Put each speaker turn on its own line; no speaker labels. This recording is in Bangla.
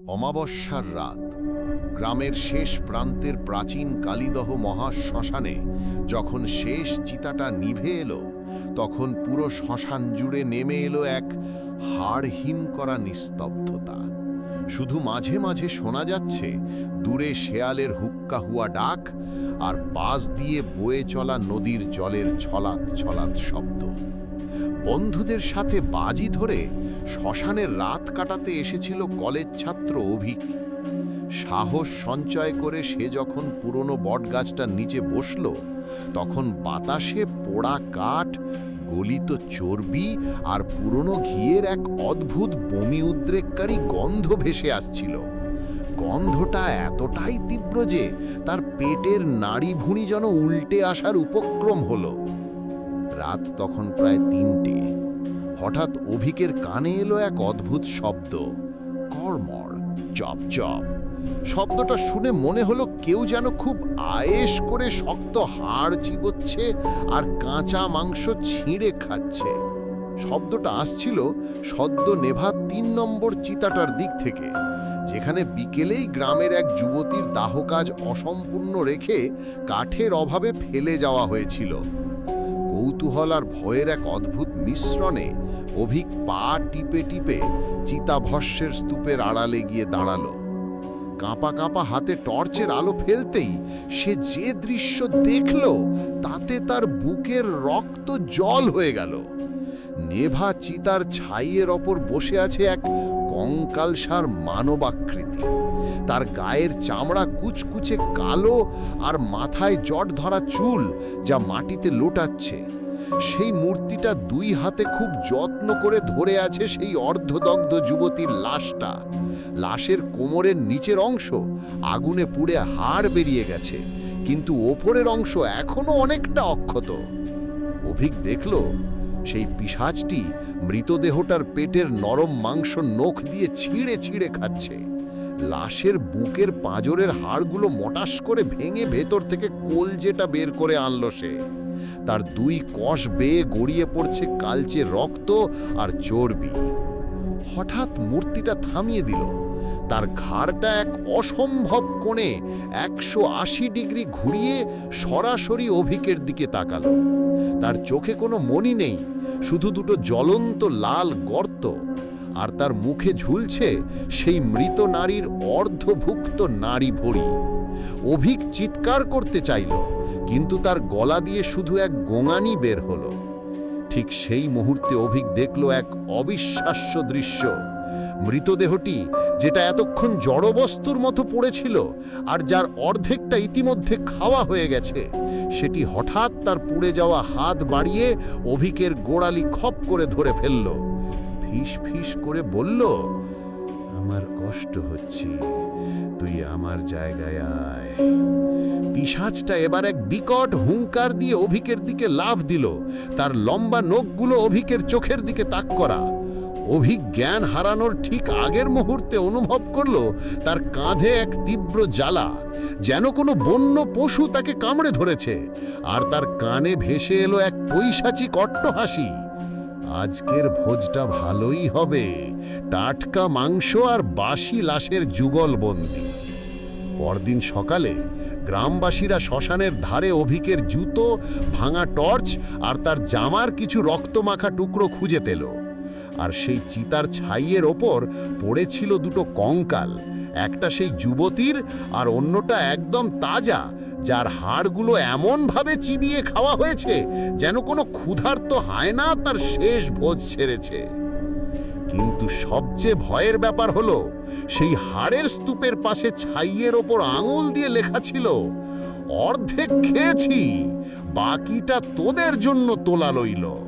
অমাবস্যার রাত। গ্রামের শেষ প্রান্তের প্রাচীন কালীদহ মহাশ্মশানে যখন শেষ চিতাটা নিভে এলো, তখন পুরো শ্মশান জুড়ে নেমে এলো এক হাড়হীন করা নিস্তব্ধতা। শুধু মাঝে মাঝে শোনা যাচ্ছে দূরে শেয়ালের হুক্কা হুয়া ডাক আর পাশ দিয়ে বয়ে চলা নদীর জলের ছলাৎ ছলাৎ শব্দ। বন্ধুদের সাথে বাজি ধরে শ্মশানের রাত কাটাতে এসেছিল কলেজ ছাত্র অভিক। সাহস সঞ্চয় করে সে যখন পুরনো বটগাছটার নিচে বসল, তখন বাতাসে পোড়া কাঠ, গলিত চর্বি আর পুরনো ঘিয়ের এক অদ্ভুত বমি উদ্রেককারী গন্ধ ভেসে আসছিল। গন্ধটা এতটাই তীব্র যে তার পেটের নাড়ি ভুঁড়ি যেন উল্টে আসার উপক্রম হলো। রাত তখন প্রায় তিনটে। হঠাৎ অভিকের কানে এলো এক অদ্ভুত শব্দ। কর্মর চপ চপ। শব্দটা শুনে মনে হলো কেউ যেন খুব আয়েস করে শক্ত হাড় চিবোচ্ছে আর কাঁচা মাংস ছিঁড়ে খাচ্ছে। শব্দটা আসছিল সদ্য নেভা তিন নম্বর চিতাটার দিক থেকে, যেখানে বিকেলেই গ্রামের এক যুবতীর দাহ কাজ অসম্পূর্ণ রেখে কাঠের অভাবে ফেলে যাওয়া হয়েছিল। কৌতূহল আর ভয়ের এক অদ্ভুত মিশ্রণে অভিক পা টিপে টিপে চিতাভস্যের স্তূপের আড়ালে গিয়ে দাঁড়াল। কাঁপা কাঁপা হাতে টর্চের আলো ফেলতেই সে যে দৃশ্য দেখল, তাতে তার বুকের রক্ত জল হয়ে গেল। নেভা চিতার ছাইয়ের ওপর বসে আছে এক কঙ্কালসার মানবাকৃতি। তার গায়ের চামড়া কুচকুচে কালো আর মাথায় জট ধরা চুল যা মাটিতে লোটাচ্ছে। সেই মূর্তিটা দুই হাতে খুব যত্ন করে ধরে আছে সেই অর্ধদগ্ধ যুবতীর লাশটা। লাশের কোমরের নিচের অংশ আগুনে পুড়ে হাড় বেরিয়ে গেছে, কিন্তু ওপরের অংশ এখনও অনেকটা অক্ষত। অভিক দেখল, সেই পিসাজটি মৃতদেহটার পেটের নরম মাংস নখ দিয়ে ছিঁড়ে ছিঁড়ে খাচ্ছে। লাশের বুকের পাঁজরের হাড়গুলো মটাস করে ভেঙে ভেতর থেকে কলজেটা বের করে আনল সে। তার দুই কষ বেয়ে গড়িয়ে পড়ছে কালচে রক্ত আর চর্বি। হঠাৎ মূর্তিটা থামিয়ে দিল। তার ঘাড়টা এক অসম্ভব কোণে একশো আশি ডিগ্রি ঘুরিয়ে সরাসরি অভিকের দিকে তাকালো। তার চোখে কোনো মনি নেই, শুধু দুটো জ্বলন্ত লাল গর্ত। আর তার মুখে ঝুলছে সেই মৃত নারীর অর্ধভুক্ত নারী ভরি। অভিক চিৎকার করতে চাইল, কিন্তু তার গলা দিয়ে শুধু এক গোঙানি বের হলো। ঠিক সেই মুহূর্তে অভিক দেখল এক অবিশ্বাস্য দৃশ্য। মৃতদেহটি, যেটা এতক্ষণ জড়বস্তুর মতো পড়েছিল আর যার অর্ধেকটা ইতিমধ্যে খাওয়া হয়ে গেছে, সেটি হঠাৎ তার পুড়ে যাওয়া হাত বাড়িয়ে অভিকের গোড়ালি খপ করে ধরে ফেলল। ফিস ফিস করে বলল, আমার কষ্ট হচ্ছে, তুই আমার জায়গায় আয়। পিসাজটা এবার এক বিকট হুঙ্কার দিয়ে অভিকের দিকে লাভ দিল। তার লম্বা নখগুলো অভিকের চোখের দিকে তাক করা। অভিক জ্ঞান হারানোর ঠিক আগের মুহূর্তে অনুভব করল, তার কাঁধে এক তীব্র জ্বালা, যেন কোনো বন্য পশু তাকে কামড়ে ধরেছে। আর তার কানে ভেসে এলো এক পৈশাচিক অট্টহাসি। আজকের ভোজটা ভালোই হবে। টাটকা মাংস আর বাসি লাশের যুগলবন্দি পরদিন সকালে গ্রামবাসীরা শ্মশানের ধারে অভিকের জুতো, ভাঙা টর্চ আর তার জামার কিছু রক্তমাখা টুকরো খুঁজে পেল। আর সেই চিতার ছাইয়ের ওপর পড়েছিল দুটো কঙ্কাল, একটা সেই যুবতীর আর অন্যটা একদম তাজা যার হাড়গুলো এমনভাবে চিবিয়ে খাওয়া হয়েছে যেন কোনো ক্ষুধার্ত হায়না তার শেষ ভোজ ছেড়েছে। কিন্তু সবচেয়ে ভয়ের ব্যাপার হলো, সেই হাড়ের স্তূপের পাশে ছাইয়ের ওপর আঙুল দিয়ে লেখা ছিল, অর্ধেক খেয়েছি, বাকিটা তোদের জন্য তোলা রইল।